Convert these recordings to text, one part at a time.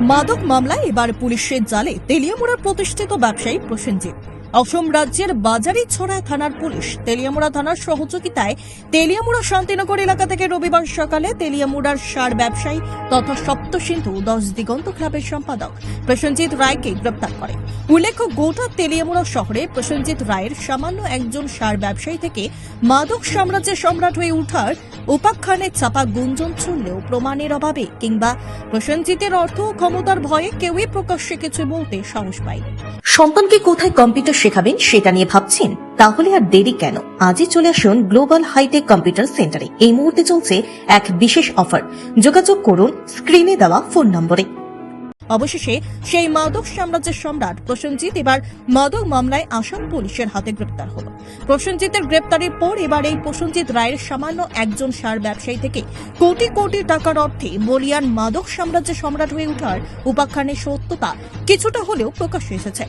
মাদক মামলায় এবার পুলিশের জালে তেলিয়ামোড়া প্রতিষ্ঠিত ব্যবসায়ী প্রসেনজিৎ। অসম রাজ্যের বাজারি ছড়া থানার পুলিশ তেলিয়ামুড়া থানার সহযোগিতায় তেলিয়ামুড়া শান্তিনগর এলাকা থেকে রবিবার সকালে তেলিয়ামুড়ার সার ব্যবসায়ী তথা সপ্তসিন্ধু দশ দিগন্ত ক্লাবের সম্পাদক প্রসেনজিৎ রায়কে গ্রেপ্তার করে। উল্লেখ্য, গোটা তেলিয়ামুড়া শহরে প্রসেনজিৎ রায়ের সামান্য একজন সার ব্যবসায়ী থেকে মাদক সাম্রাজ্যের সম্রাট হয়ে উঠার উপাখ্যানের চাপা গুঞ্জন ছুড়লেও প্রমাণের অভাবে কিংবা প্রসেনজিতের অর্থ ক্ষমতার ভয়ে কেউই প্রকাশ্যে কিছু বলতে সাহস পায়নি। সন্তানকে কোথায় কম্পিউটার শেখাবেন, সেটা নিয়ে ভাবছেন? তাহলে আর দেরি কেন? আজই চলে আসুন গ্লোবাল হাইটেক কম্পিউটার সেন্টারে। এই মুহূর্তে চলছে এক বিশেষ অফার। যোগাযোগ করুন স্ক্রিনে দেওয়া ফোন নম্বরে। অবশেষে সেই মাদক সাম্রাজ্যের সম্রাট প্রসেনজিৎ এবার মাদক মামলায় আসাম পুলিশের হাতে গ্রেপ্তার হল। প্রসেনজিতের গ্রেপ্তারের পর এবার এই প্রসেনজিৎ রায়ের সামান্য একজন সার ব্যবসায়ী থেকে কোটি কোটি টাকার অর্থে বলিয়ান মাদক সাম্রাজ্যের সম্রাট হয়ে ওঠার উপাখ্যানের সত্যতা কিছুটা হলেও প্রকাশ্যে এসেছে।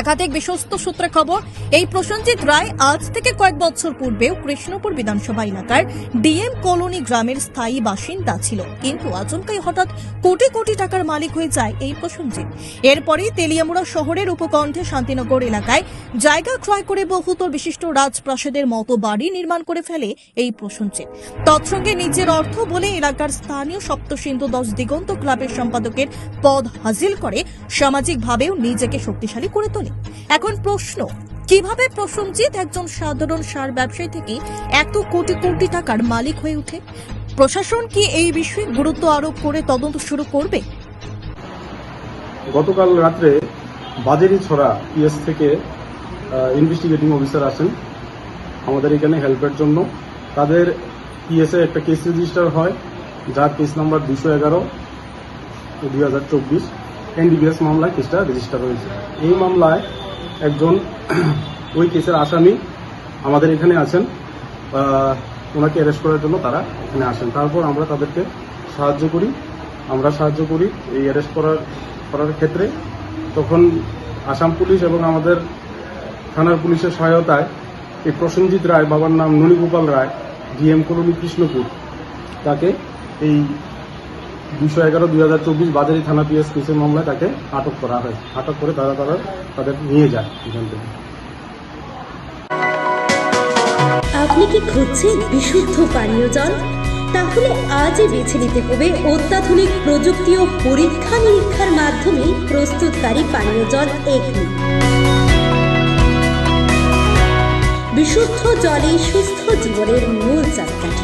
একাধিক বিশ্বস্ত সূত্রে খবর, এই প্রসেনজিৎ রায় আজ থেকে কয়েক বছর পূর্বেও কৃষ্ণপুর বিধানসভা এলাকার ডিএম কলোনি গ্রামের স্থায়ী বাসিন্দা ছিল। কিন্তু আচমকাই হঠাৎ কোটি কোটি টাকার মালিক হয়ে যায় এই প্রসেনজিৎ। এরপরেই তেলিয়ামুড়া শহরের উপকণ্ঠে শান্তিনগর এলাকায় জায়গা ক্রয় করে বহুতর বিশিষ্ট রাজপ্রাসাদের মতো বাড়ি নির্মাণ করে ফেলে এই প্রসেনজিৎ। তৎসঙ্গে নিজের অর্থ বলে এলাকার স্থানীয় সপ্তসিন্ধু দশ দিগন্ত ক্লাবের সম্পাদকের পদ হাজিল করে সামাজিকভাবেও নিজেকে শক্তিশালী করে তোলে। এখন প্রশ্ন, কীভাবে প্রসেনজিৎ একজন সাধারণ সার ব্যবসায়ী থেকে এত কোটি কোটি টাকার মালিক হয়ে ওঠে? প্রশাসন কি এই বিষয়ে গুরুত্ব আরোপ করে তদন্ত শুরু করবে? গতকাল রাত্রে বাজেরি ছড়া পিএস থেকে ইনভেস্টিগেটিং অফিসার আসেন। আমাদের এখানে হেল্পের জন্য। তাদের পিএসএ একটা কেস রেজিস্টার হয়, যার কেস নাম্বার দুশো এগারো, দুই হাজার চব্বিশ। এনডিবিএস মামলায় কেসটা রেজিস্টার হয়েছে। এই মামলায় একজন ওই কেসের আসামি আমাদের এখানে আছেন। ওনাকে অ্যারেস্ট করার জন্য তারা এখানে আসেন। তারপর আমরা তাদেরকে সাহায্য করি। আমরা সাহায্য করি এই অ্যারেস্ট করার করার ক্ষেত্রে। তখন আসাম পুলিশ এবং আমাদের থানার পুলিশের সহায়তায় এই প্রসেনজিৎ রায়, বাবার নাম ননীগোপাল রায় ডিএম কলোনি কৃষ্ণপুর, তাকে এই দুশো এগারো, দুই হাজার চব্বিশ বাজারি থানা পিএস কেসের মামলায় তাকে আটক করা হয়। আটক করে তারা তারা তাদের নিয়ে যায় এখান থেকে। আপনি কি খুঁজছেন বিশুদ্ধ পানীয় জল? তাহলে আজই বেছে নিতে হবে অত্যাধুনিক প্রযুক্তি ও পরীক্ষা নিরীক্ষার মাধ্যমে প্রস্তুতকারী পানীয় জল এগনি বিশুদ্ধ জলে সুস্থ জীবনের মূল চাকাঠি।